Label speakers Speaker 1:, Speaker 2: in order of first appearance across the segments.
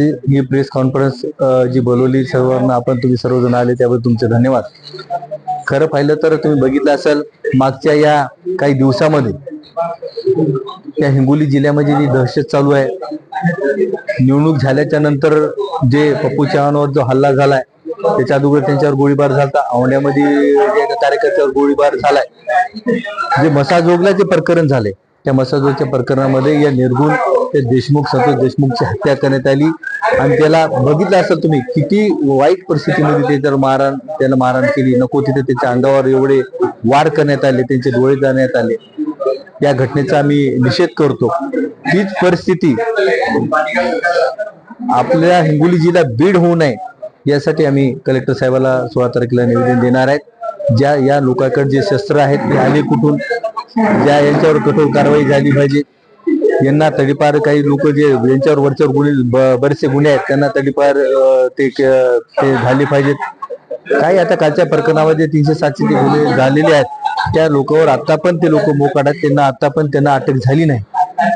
Speaker 1: आज ही press conference जी बोलवली सर्वांना आपण तुम्ही सर्वजण आले त्याबद्दल तुमचे धन्यवाद. खरं पाहिलं तर तुम्ही बघितलं असाल मागच्या या काही दिवसामध्ये त्या हिंगोली जिल्ह्यामध्ये जी दहशत चालू आहे निवडणूक झाल्याच्यानंतर जे पप्पू चव्हाणवर जो हल्ला झालाय त्याच्या अगोदर त्यांच्यावर गोळीबार झाला औंड्यामध्ये एका कार्यकर्त्यावर गोळीबार झालाय जे मसाजोगला जे प्रकरण झाले त्या मसाजोगच्या प्रकरणामध्ये या निर्गुण ते देशमुख सतोष देशमुखची हत्या करण्यात आली. आणि त्याला बघितलं असेल तुम्ही किती वाईट परिस्थितीमध्ये ते जर मारहाण त्याला मारहाण केली. नको तिथे त्याच्या अंगावर एवढे वार करण्यात आले त्यांचे डोळे जाण्यात आले. या घटनेचा आम्ही निषेध करतो. तीच परिस्थिती आपल्या हिंगोली जिल्हा बीड होऊ नये यासाठी आम्ही कलेक्टर साहेबाला सोळा तारखेला निवेदन देणार आहेत. ज्या या लोकांकडे जे शस्त्र आहेत ते आले कुठून? ज्या यांच्यावर कठोर कारवाई झाली पाहिजे. यांना तडीपार काही लोक जे यांच्यावर वरच्यावर गुन्हे ब- बरेचसे गुन्हे आहेत त्यांना तडीपार ते ते झाले पाहिजेत. काही आता कालच्या प्रकरणामध्ये तीनशे सातशे ते गुन्हे झालेले आहेत त्या लोकांवर आता पण ते लोक मोकाडात त्यांना आता पण त्यांना अटक झाली नाही.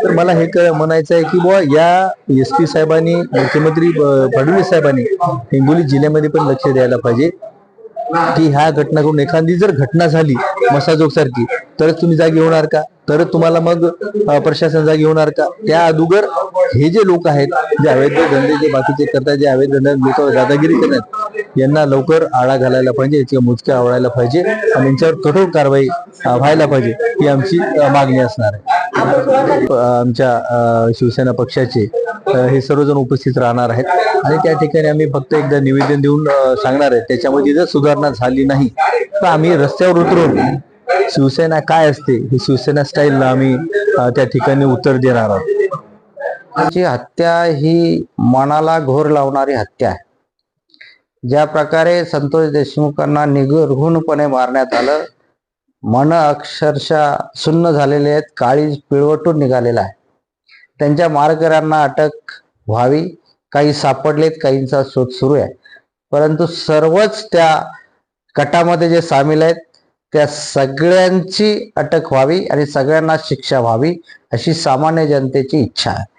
Speaker 1: तर मला हे क- म्हणायचं आहे की बुवा या एस पी साहेबांनी मुख्यमंत्री फडणवीस साहेबांनी हिंगोली जिल्ह्यामध्ये पण लक्ष द्यायला पाहिजे. की ह्या घटना करून एखादी जर घटना झाली मसाजोग सारखी तरच तुम्ही जागी होणार का? तरच तुम्हाला मग प्रशासन जागी होणार का? त्या अगोदर हे जे लोक आहेत जे अवैध धंदे जे बाकीचे करतात जे अवैध धंदे लोक दादागिरी करतात यांना लवकर आळा घालायला पाहिजे याच्या मुचक्या आवळायला पाहिजे आणि यांच्यावर कठोर कारवाई व्हायला पाहिजे ही आमची मागणी असणार आहे. आमच्या शिवसेना पक्षाचे हे सर्वजण उपस्थित राहणार आहेत आणि त्या ठिकाणी आम्ही फक्त एकदा निवेदन देऊन सांगणार आहे. त्याच्यामध्ये जर सुधारणा झाली नाही तर आम्ही रस्त्यावर उतरून शिवसेना काय असते ही शिवसेना स्टाईलला आम्ही त्या ठिकाणी उत्तर देणार आहोत.
Speaker 2: हत्या ही मनाला घोर लावणारी हत्या आहे. ज्या प्रकारे संतोष देशमुखांना निगुणपणे मारण्यात आलं मन अक्षरशः सुन्न झालेले आहेत काळी पिळवटून निघालेला आहे. त्यांच्या मारकऱ्यांना अटक व्हावी काही सापडलेत काहींचा शोध सुरू आहे. परंतु सर्वच त्या गटामध्ये जे सामील आहेत त्या सगळ्यांची अटक व्हावी आणि सगळ्यांना शिक्षा व्हावी अशी सामान्य जनतेची इच्छा आहे.